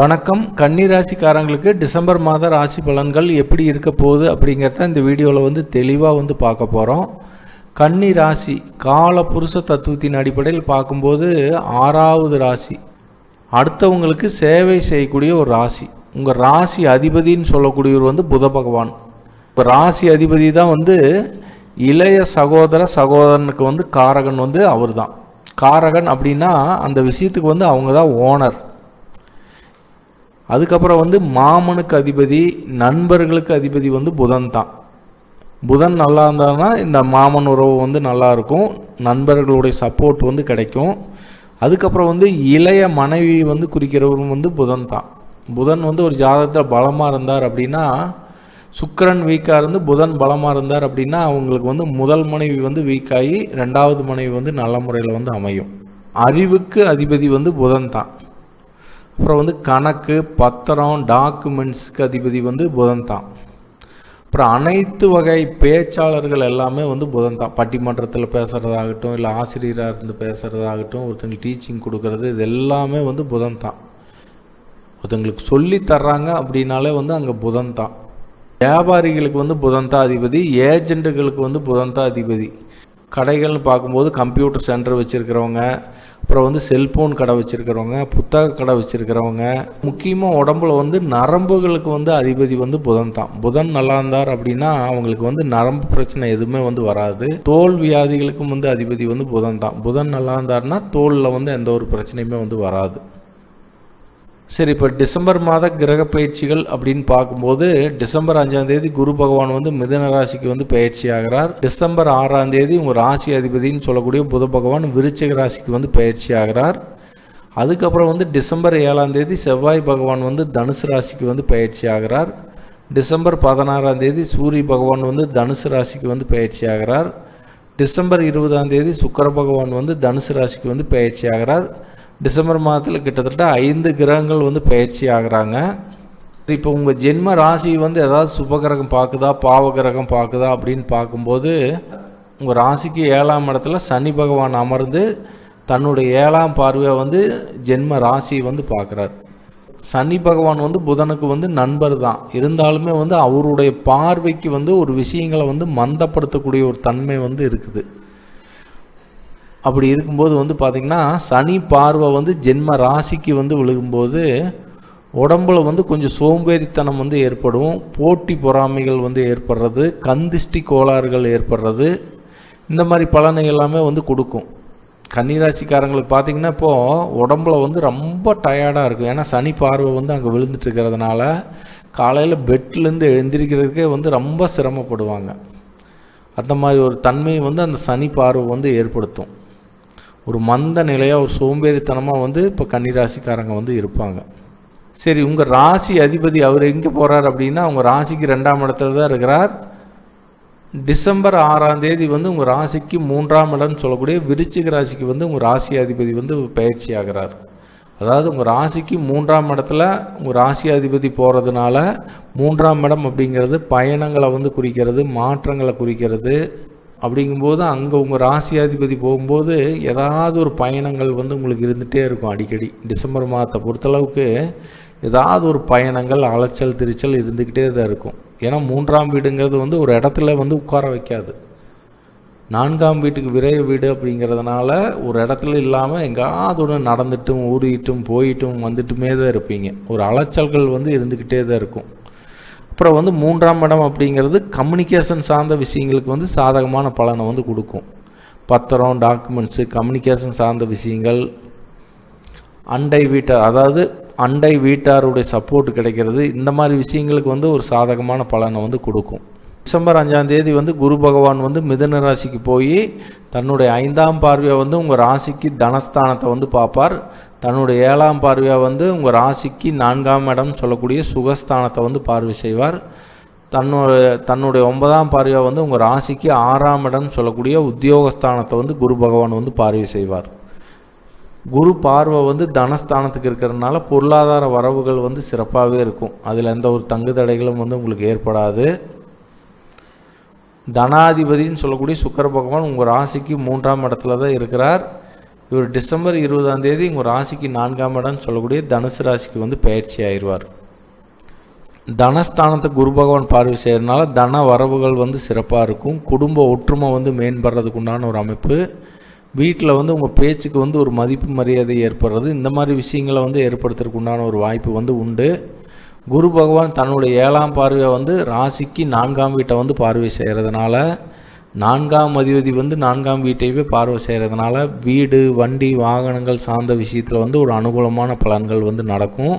வணக்கம். கன்னி ராசிக்காரங்களுக்கு டிசம்பர் மாத ராசி பலன்கள் எப்படி இருக்க போகுது அப்படிங்கிறத இந்த வீடியோவில் வந்து தெளிவாக வந்து பார்க்க போகிறோம் கன்னி ராசி கால புருஷ தத்துவத்தின் அடிப்படையில் பார்க்கும்போது ஆறாவது ராசி. அடுத்தவங்களுக்கு சேவை செய்யக்கூடிய ஒரு ராசி. உங்கள் ராசி அதிபதின்னு சொல்லக்கூடியவர் வந்து புத பகவான். இப்போ ராசி அதிபதி தான் வந்து இளைய சகோதர சகோதரனுக்கு வந்து காரகன் வந்து அவர் தான் காரகன் அப்படின்னா அந்த விஷயத்துக்கு வந்து அவங்க தான் ஓனர். அதுக்கப்புறம் வந்து மாமனுக்கு அதிபதி நண்பர்களுக்கு அதிபதி வந்து புதன் தான். புதன் நல்லா இருந்தான்னா இந்த மாமன் உறவு வந்து நல்லா இருக்கும் நண்பர்களுடைய சப்போர்ட் வந்து கிடைக்கும். அதுக்கப்புறம் வந்து இளைய மனைவி வந்து குறிக்கிறவரும் வந்து புதன் தான். புதன் வந்து ஒரு ஜாதகத்தில் பலமாக இருந்தார் அப்படின்னா சுக்கரன் வீக்காக இருந்து புதன் பலமாக இருந்தார் அப்படின்னா அவங்களுக்கு வந்து முதல் மனைவி வந்து வீக்காகி ரெண்டாவது மனைவி வந்து நல்ல முறையில் வந்து அமையும். அறிவுக்கு அதிபதி வந்து புதன் தான். அப்புறம் வந்து கணக்கு பத்திரம் டாக்குமெண்ட்ஸுக்கு அதிபதி வந்து புதன் தான் அப்புறம் அனைத்து வகை பேச்சாளர்கள் எல்லாமே வந்து புதன் தான் பட்டிமன்றத்தில் பேசுகிறதாகட்டும் இல்லை ஆசிரியராக இருந்து பேசுகிறதாகட்டும் ஒருத்தங்களுக்கு டீச்சிங் கொடுக்கறது இது எல்லாமே வந்து புதன் தான் ஒருத்தங்களுக்கு சொல்லி தர்றாங்க அப்படின்னாலே வந்து அங்கே புதன் தான் வியாபாரிகளுக்கு வந்து புதன் தான் அதிபதி ஏஜெண்ட்டுகளுக்கு வந்து புதன் தான் அதிபதி. கடைகள்னு பார்க்கும்போது கம்ப்யூட்டர் சென்டர் வச்சுருக்கிறவங்க அப்புறம் வந்து செல்ஃபோன் கடை வச்சுருக்கிறவங்க புத்தக கடை வச்சுருக்கிறவங்க. முக்கியமாக உடம்புல வந்து நரம்புகளுக்கு வந்து அதிபதி வந்து புதன் தான். புதன் நல்லா இருந்தார் அப்படின்னா அவங்களுக்கு வந்து நரம்பு பிரச்சனை எதுவுமே வந்து வராது. தோல் வியாதிகளுக்கும் வந்து அதிபதி வந்து புதன் தான். புதன் நல்லா இருந்தாருன்னா தோலில் வந்து எந்த ஒரு பிரச்சனையுமே வந்து வராது. சரி இப்போ டிசம்பர் மாத கிரக பயிற்சிகள் அப்படின்னு பார்க்கும்போது டிசம்பர் அஞ்சாம் தேதி குரு பகவான் வந்து மிதன ராசிக்கு வந்து பயிற்சி ஆகிறார். டிசம்பர் ஆறாம் தேதி உங்கள் ராசி அதிபதினு சொல்லக்கூடிய புத பகவான் விருச்சிக ராசிக்கு வந்து பயிற்சி ஆகிறார். அதுக்கப்புறம் வந்து டிசம்பர் ஏழாம் தேதி செவ்வாய் பகவான் வந்து தனுசு ராசிக்கு வந்து பயிற்சி ஆகிறார். டிசம்பர் பதினாறாம் தேதி சூரிய பகவான் வந்து தனுசு ராசிக்கு வந்து பயிற்சி ஆகிறார். டிசம்பர் இருபதாம் தேதி சுக்கர பகவான் வந்து தனுசு ராசிக்கு வந்து பயிற்சி ஆகிறார். டிசம்பர் மாதத்தில் கிட்டத்தட்ட ஐந்து கிரகங்கள் வந்து பயிற்சி ஆகிறாங்க. இப்போ உங்கள் ஜென்ம ராசி வந்து ஏதாவது சுபகிரகம் பார்க்குதா பாவ கிரகம் பார்க்குதா அப்படின்னு பார்க்கும்போது உங்கள் ராசிக்கு ஏழாம் இடத்துல சனி பகவான் அமர்ந்து தன்னுடைய ஏழாம் பார்வையை வந்து ஜென்ம ராசி வந்து பார்க்குறார். சனி பகவான் வந்து புதனுக்கு வந்து நண்பர் தான். இருந்தாலுமே வந்து அவருடைய பார்வைக்கு வந்து ஒரு விஷயங்களை வந்து மந்தப்படுத்தக்கூடிய ஒரு தன்மை வந்து இருக்குது. அப்படி இருக்கும்போது வந்து பார்த்திங்கன்னா சனி பார்வை வந்து ஜென்ம ராசிக்கு வந்து விழுகும்போது உடம்புல வந்து கொஞ்சம் சோம்பேறித்தனம் வந்து ஏற்படும் போட்டி பொறாமைகள் வந்து ஏற்படுறது கந்திஷ்டி கோளாறுகள் ஏற்படுறது இந்த மாதிரி பலனை எல்லாமே வந்து கொடுக்கும். கன்னிராசிக்காரங்களுக்கு பார்த்திங்கன்னா இப்போது உடம்புல வந்து ரொம்ப டயர்டாக இருக்கும். ஏன்னா சனி பார்வை வந்து அங்கே விழுந்துட்டு இருக்கிறதுனால காலையில் பெட்லேருந்து எழுந்திரிக்கிறதுக்கே வந்து ரொம்ப சிரமப்படுவாங்க. அந்த மாதிரி ஒரு தன்மையை வந்து அந்த சனி பார்வை வந்து ஏற்படுத்தும். ஒரு மந்த நிலையாக ஒரு சோம்பேறித்தனமாக வந்து இப்போ கன்னிராசிக்காரங்க வந்து இருப்பாங்க. சரி உங்கள் ராசி அதிபதி அவர் எங்கே போகிறார் அப்படின்னா உங்கள் ராசிக்கு ரெண்டாம் இடத்துல தான் இருக்கிறார். டிசம்பர் ஆறாம் தேதி வந்து உங்கள் ராசிக்கு மூன்றாம் இடம்னு சொல்லக்கூடிய விருச்சிக ராசிக்கு வந்து உங்கள் ராசி அதிபதி வந்து பயிற்சி ஆகிறார். அதாவது உங்கள் ராசிக்கு மூன்றாம் இடத்துல உங்கள் ராசி அதிபதி போகிறதுனால மூன்றாம் இடம் அப்படிங்கிறது பயணங்களை வந்து குறிக்கிறது மாற்றங்களை குறிக்கிறது அப்படிங்கும்போது அங்கே உங்கள் ராசியாதிபதி போகும்போது ஏதாவது ஒரு பயணங்கள் வந்து உங்களுக்கு இருந்துகிட்டே இருக்கும் அடிக்கடி. டிசம்பர் மாதத்தை பொறுத்தளவுக்கு ஏதாவது ஒரு பயணங்கள் அலைச்சல் திரிச்சல் இருந்துக்கிட்டே தான் இருக்கும். ஏன்னா மூன்றாம் வீடுங்கிறது வந்து ஒரு இடத்துல வந்து உட்கார வைக்காது. நான்காம் வீட்டுக்கு விரைய வீடு அப்படிங்கிறதுனால ஒரு இடத்துல இல்லாமல் எங்காவது ஒன்று நடந்துட்டும் ஊறிட்டும் போயிட்டும் வந்துட்டுமே தான் இருப்பீங்க. ஒரு அலைச்சல்கள் வந்து இருந்துக்கிட்டே தான் இருக்கும். அப்புறம் வந்து மூன்றாம் இடம் அப்படிங்கிறது கம்யூனிகேஷன் சார்ந்த விஷயங்களுக்கு வந்து சாதகமான பலனை வந்து கொடுக்கும். பத்திரம் டாக்குமெண்ட்ஸு கம்யூனிகேஷன் சார்ந்த விஷயங்கள் அண்டை வீட்டார் அதாவது அண்டை வீட்டாருடைய சப்போர்ட் கிடைக்கிறது. இந்த மாதிரி விஷயங்களுக்கு வந்து ஒரு சாதகமான பலனை வந்து கொடுக்கும். டிசம்பர் அஞ்சாம் தேதி வந்து குரு பகவான் வந்து மிதன ராசிக்கு போய் தன்னுடைய ஐந்தாம் பார்வையை வந்து உங்கள் ராசிக்கு தனஸ்தானத்தை வந்து பார்ப்பார். தன்னுடைய ஏழாம் பார்வையாக வந்து உங்கள் ராசிக்கு நான்காம் இடம் சொல்லக்கூடிய சுகஸ்தானத்தை வந்து பார்வை செய்வார். தன்னுடைய தன்னுடைய ஒன்பதாம் பார்வையாக வந்து உங்கள் ராசிக்கு ஆறாம் இடம் சொல்லக்கூடிய உத்தியோகஸ்தானத்தை வந்து குரு பகவான் வந்து பார்வை செய்வார். குரு பார்வை வந்து தனஸ்தானத்துக்கு இருக்கிறதுனால பொருளாதார வரவுகள் வந்து சிறப்பாகவே இருக்கும். அதில் எந்த ஒரு தங்கு தடைகளும் வந்து உங்களுக்கு ஏற்படாது. தனாதிபதின்னு சொல்லக்கூடிய சுக்கர பகவான் உங்கள் ராசிக்கு மூன்றாம் இடத்துல தான் இருக்கிறார். இவர் டிசம்பர் இருபதாம் தேதி உங்கள் ராசிக்கு நான்காம் இடம்னு சொல்லக்கூடிய தனுசு ராசிக்கு வந்து பயிற்சி ஆயிடுவார். தனஸ்தானத்தை குரு பகவான் பார்வை செய்கிறதுனால தன வரவுகள் வந்து சிறப்பாக இருக்கும். குடும்ப ஒற்றுமை வந்து மேம்படுறதுக்கு உண்டான ஒரு அமைப்பு. வீட்டில் வந்து உங்கள் பேச்சுக்கு வந்து ஒரு மதிப்பு மரியாதை ஏற்படுறது. இந்த மாதிரி விஷயங்களை வந்து ஏற்படுத்துறதுக்கு உண்டான ஒரு வாய்ப்பு வந்து உண்டு. குரு பகவான் தன்னுடைய ஏழாம் பார்வையை வந்து ராசிக்கு நான்காம் வீட்டை வந்து பார்வை செய்கிறதுனால நான்காம் அதிபதி வந்து நான்காம் வீட்டையவே பார்வை செய்கிறதுனால வீடு வண்டி வாகனங்கள் சார்ந்த விஷயத்தில் வந்து ஒரு அனுகூலமான பலன்கள் வந்து நடக்கும்.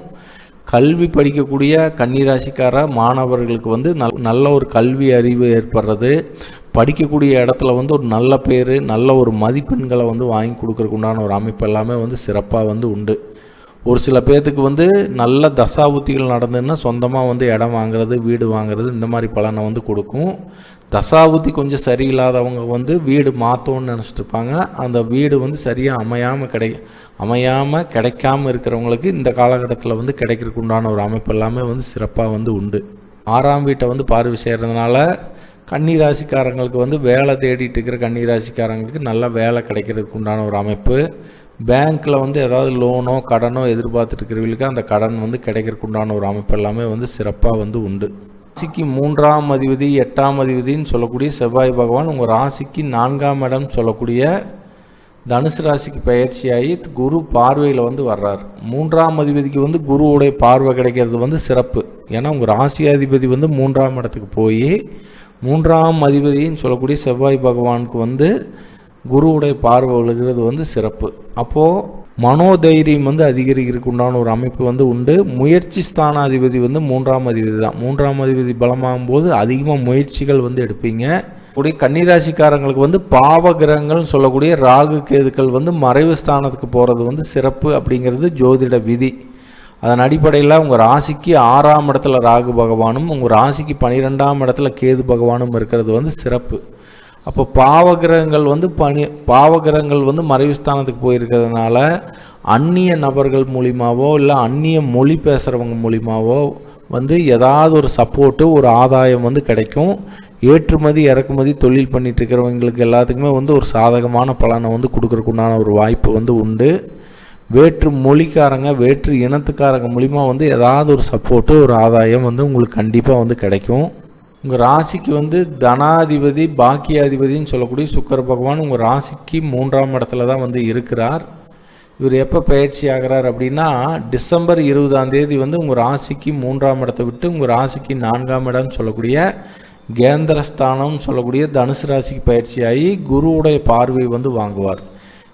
கல்வி படிக்கக்கூடிய கன்னிராசிக்கார மாணவர்களுக்கு வந்து நல் நல்ல ஒரு கல்வி அறிவு ஏற்படுறது. படிக்கக்கூடிய இடத்துல வந்து ஒரு நல்ல பேர் நல்ல ஒரு மதிப்பெண்களை வந்து வாங்கி கொடுக்குறக்கு உண்டான ஒரு அமைப்பு எல்லாமே வந்து சிறப்பாக வந்து உண்டு. ஒரு சில பேர்த்துக்கு வந்து நல்ல தசாபுத்திகள் நடந்ததுன்னா சொந்தமாக வந்து இடம் வாங்குறது வீடு வாங்குறது இந்த மாதிரி பலனை வந்து கொடுக்கும். தசாபுத்தி கொஞ்சம் சரியில்லாதவங்க வந்து வீடு மாற்றோன்னு நினச்சிட்டு இருப்பாங்க அந்த வீடு வந்து சரியாக அமையாமல் கிடை அமையாமல் கிடைக்காம இருக்கிறவங்களுக்கு இந்த காலகட்டத்தில் வந்து கிடைக்கிறதுக்கு உண்டான ஒரு அமைப்பு எல்லாமே வந்து சிறப்பாக வந்து உண்டு. ஆறாம் வீட்டை வந்து பார்வை செய்கிறதுனால கன்னிராசிக்காரங்களுக்கு வந்து வேலை தேடிட்டு இருக்கிற கன்னி ராசிக்காரங்களுக்கு நல்ல வேலை கிடைக்கிறதுக்கு உண்டான ஒரு அமைப்பு. பேங்க்கில் வந்து ஏதாவது லோனோ கடனோ எதிர்பார்த்துட்டு இருக்கிறவங்களுக்கு அந்த கடன் வந்து கிடைக்கிறதுக்கு உண்டான ஒரு அமைப்பு எல்லாமே வந்து சிறப்பாக வந்து உண்டு. ராசிக்கு மூன்றாம் அதிபதி எட்டாம் அதிபதின்னு சொல்லக்கூடிய செவ்வாய் பகவான் உங்கள் ராசிக்கு நான்காம் இடம் சொல்லக்கூடிய தனுசு ராசிக்கு பயிற்சியாகி குரு பார்வையில் வந்து வர்றார். மூன்றாம் அதிபதிக்கு வந்து குருவுடைய பார்வை கிடைக்கிறது வந்து சிறப்பு. ஏன்னா உங்கள் ராசி அதிபதி வந்து மூன்றாம் இடத்துக்கு போய் மூன்றாம் அதிபதின்னு சொல்லக்கூடிய செவ்வாய் பகவானுக்கு வந்து குருவுடைய பார்வை விழுகிறது வந்து சிறப்பு. அப்போது மனோதைரியம் வந்து அதிகரிக்கிறதுக்கு உண்டான ஒரு அமைப்பு வந்து உண்டு. முயற்சி ஸ்தானாதிபதி வந்து மூன்றாம் அதிபதி தான். மூன்றாம் அதிபதி பலமாகும் போது அதிகமாக முயற்சிகள் வந்து எடுப்பீங்க. கூடிய கன்னிராசிக்காரங்களுக்கு வந்து பாவ கிரகங்கள்னு சொல்லக்கூடிய ராகு கேதுக்கள் வந்து மறைவு ஸ்தானத்துக்கு போகிறது வந்து சிறப்பு அப்படிங்கிறது ஜோதிட விதி. அதன் அடிப்படையில் உங்கள் ராசிக்கு ஆறாம் இடத்துல ராகு பகவானும் உங்கள் ராசிக்கு பன்னிரெண்டாம் இடத்துல கேது பகவானும் இருக்கிறது வந்து சிறப்பு. அப்போ பாவகிரகங்கள் வந்து பனி பாவகிரகங்கள் வந்து மறைவு ஸ்தானத்துக்கு போயிருக்கிறதுனால அந்நிய நபர்கள் மூலிமாவோ இல்லை அந்நிய மொழி பேசுகிறவங்க மூலிமாவோ வந்து ஏதாவது ஒரு சப்போர்ட்டு ஒரு ஆதாயம் வந்து கிடைக்கும். ஏற்றுமதி இறக்குமதி தொழில் பண்ணிட்டு இருக்கிறவங்களுக்கு எல்லாத்துக்குமே வந்து ஒரு சாதகமான பலனை வந்து கொடுக்குறக்குண்டான ஒரு வாய்ப்பு வந்து உண்டு. வேற்று மொழிக்காரங்க வேற்று இனத்துக்காரங்க மூலிமா வந்து ஏதாவது ஒரு சப்போர்ட்டு ஒரு ஆதாயம் வந்து உங்களுக்கு கண்டிப்பாக வந்து கிடைக்கும். உங்கள் ராசிக்கு வந்து தனாதிபதி பாக்கியாதிபதின்னு சொல்லக்கூடிய சுக்கர பகவான் உங்கள் ராசிக்கு மூன்றாம் இடத்துல தான் வந்து இருக்கிறார். இவர் எப்போ பயிற்சி ஆகிறார் அப்படின்னா டிசம்பர் இருபதாம் தேதி வந்து உங்கள் ராசிக்கு மூன்றாம் இடத்தை விட்டு உங்கள் ராசிக்கு நான்காம் இடம்னு சொல்லக்கூடிய கேந்திரஸ்தானம்னு சொல்லக்கூடிய தனுசு ராசிக்கு பயிற்சியாகி குருவுடைய பார்வை வந்து வாங்குவார்.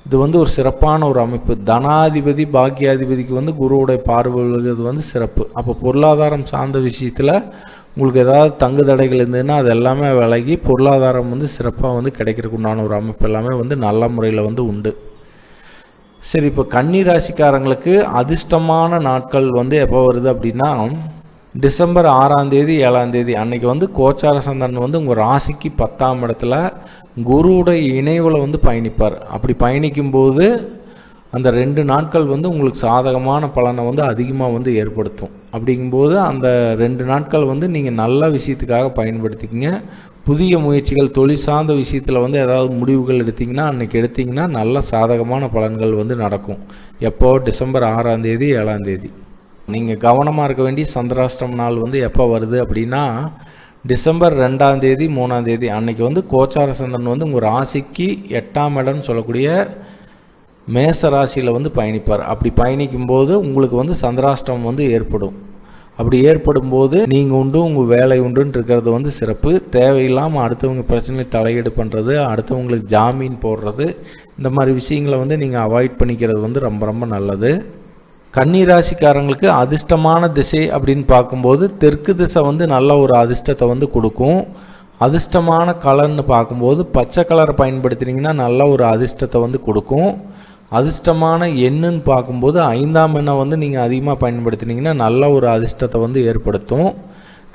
இது வந்து ஒரு சிறப்பான ஒரு அமைப்பு. தனாதிபதி பாக்கியாதிபதிக்கு வந்து குருவுடைய பார்வை வந்து சிறப்பு. அப்போ பொருளாதாரம் சார்ந்த விஷயத்தில் உங்களுக்கு ஏதாவது தங்கு தடைகள் இருந்ததுன்னா அது எல்லாமே விலகி பொருளாதாரம் வந்து சிறப்பாக வந்து கிடைக்கிறதுக்கு உண்டான ஒரு அமைப்பு எல்லாமே வந்து நல்ல முறையில் வந்து உண்டு. சரி இப்போ கன்னி ராசிக்காரங்களுக்கு அதிர்ஷ்டமான நாட்கள் வந்து எப்போ வருது அப்படின்னா டிசம்பர் ஆறாம் தேதி ஏழாம் தேதி. அன்னைக்கு வந்து கோச்சார சந்திரன் வந்து உங்கள் ராசிக்கு பத்தாம் இடத்துல குருவுடைய இணைவில் வந்து பயணிப்பார். அப்படி பயணிக்கும்போது அந்த ரெண்டு நாட்கள் வந்து உங்களுக்கு சாதகமான பலனை வந்து அதிகமாக வந்து ஏற்படுத்தும். அப்படிங்கும்போது அந்த ரெண்டு நாட்கள் வந்து நீங்கள் நல்ல விஷயத்துக்காக பயன்படுத்திக்கிங்க. புதிய முயற்சிகள் தொழில் சார்ந்த விஷயத்தில் வந்து ஏதாவது முடிவுகள் எடுத்திங்கன்னா அன்றைக்கி எடுத்திங்கன்னா நல்ல சாதகமான பலன்கள் வந்து நடக்கும். எப்போ? டிசம்பர் ஆறாம் தேதி ஏழாம் தேதி. நீங்கள் கவனமாக இருக்க வேண்டிய சந்திராஷ்டம் நாள் வந்து எப்போ வருது அப்படின்னா டிசம்பர் ரெண்டாம் தேதி மூணாம் தேதி. அன்னைக்கு வந்து கோச்சார சந்திரன் வந்து உங்கள் ராசிக்கு எட்டாம் இடம்னு சொல்லக்கூடிய மேச ராசியில் வந்து பயணிப்பார். அப்படி பயணிக்கும்போது உங்களுக்கு வந்து சந்திராஷ்டம் வந்து ஏற்படும். அப்படி ஏற்படும் போது நீங்கள் உண்டு உங்கள் வேலை உண்டுன்னு இருக்கிறது வந்து சிறப்பு. தேவையில்லாமல் அடுத்தவங்க பிரச்சனையை தலையீடு பண்ணுறது அடுத்தவங்களுக்கு ஜாமீன் போடுறது இந்த மாதிரி விஷயங்களை வந்து நீங்கள் அவாய்ட் பண்ணிக்கிறது வந்து ரொம்ப ரொம்ப நல்லது. கன்னி ராசிக்காரங்களுக்கு அதிர்ஷ்டமான திசை அப்படின்னு பார்க்கும்போது தெற்கு திசை வந்து நல்ல ஒரு அதிர்ஷ்டத்தை வந்து கொடுக்கும். அதிர்ஷ்டமான கலர்னு பார்க்கும்போது பச்சை கலரை பயன்படுத்தினீங்கன்னா நல்ல ஒரு அதிர்ஷ்டத்தை வந்து கொடுக்கும். அதிர்ஷ்டமான எண்ணுன்னு பார்க்கும்போது ஐந்தாம் எண்ணை வந்து நீங்கள் அதிகமாக பயன்படுத்தினீங்கன்னா நல்ல ஒரு அதிர்ஷ்டத்தை வந்து ஏற்படுத்தும்.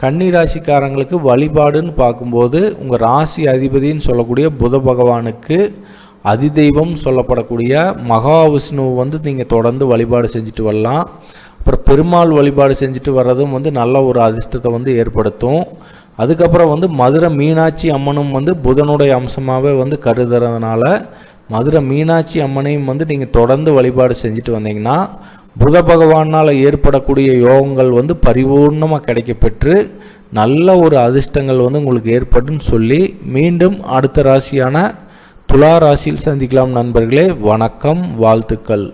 கன்னி ராசிக்காரங்களுக்கு வழிபாடுன்னு பார்க்கும்போது உங்கள் ராசி அதிபதின்னு சொல்லக்கூடிய புத பகவானுக்கு அதிதெய்வம் சொல்லப்படக்கூடிய மகாவிஷ்ணுவை வந்து நீங்கள் தொடர்ந்து வழிபாடு செஞ்சுட்டு வரலாம். அப்புறம் பெருமாள் வழிபாடு செஞ்சுட்டு வர்றதும் வந்து நல்ல ஒரு அதிர்ஷ்டத்தை வந்து ஏற்படுத்தும். அதுக்கப்புறம் வந்து மதுரை மீனாட்சி அம்மனும் வந்து புதனுடைய அம்சமாகவே வந்து கருதுறதுனால மதுரை மீனாட்சி அம்மனையும் வந்து நீங்கள் தொடர்ந்து வழிபாடு செஞ்சுட்டு வந்தீங்கன்னா புத பகவானால் ஏற்படக்கூடிய யோகங்கள் வந்து பரிபூர்ணமாக கிடைக்கப்பெற்று நல்ல ஒரு அதிர்ஷ்டங்கள் வந்து உங்களுக்கு ஏற்படுன்னு சொல்லி மீண்டும் அடுத்த ராசியான துலா ராசியில் சந்திக்கலாம் நண்பர்களே. வணக்கம் வாழ்த்துக்கள்.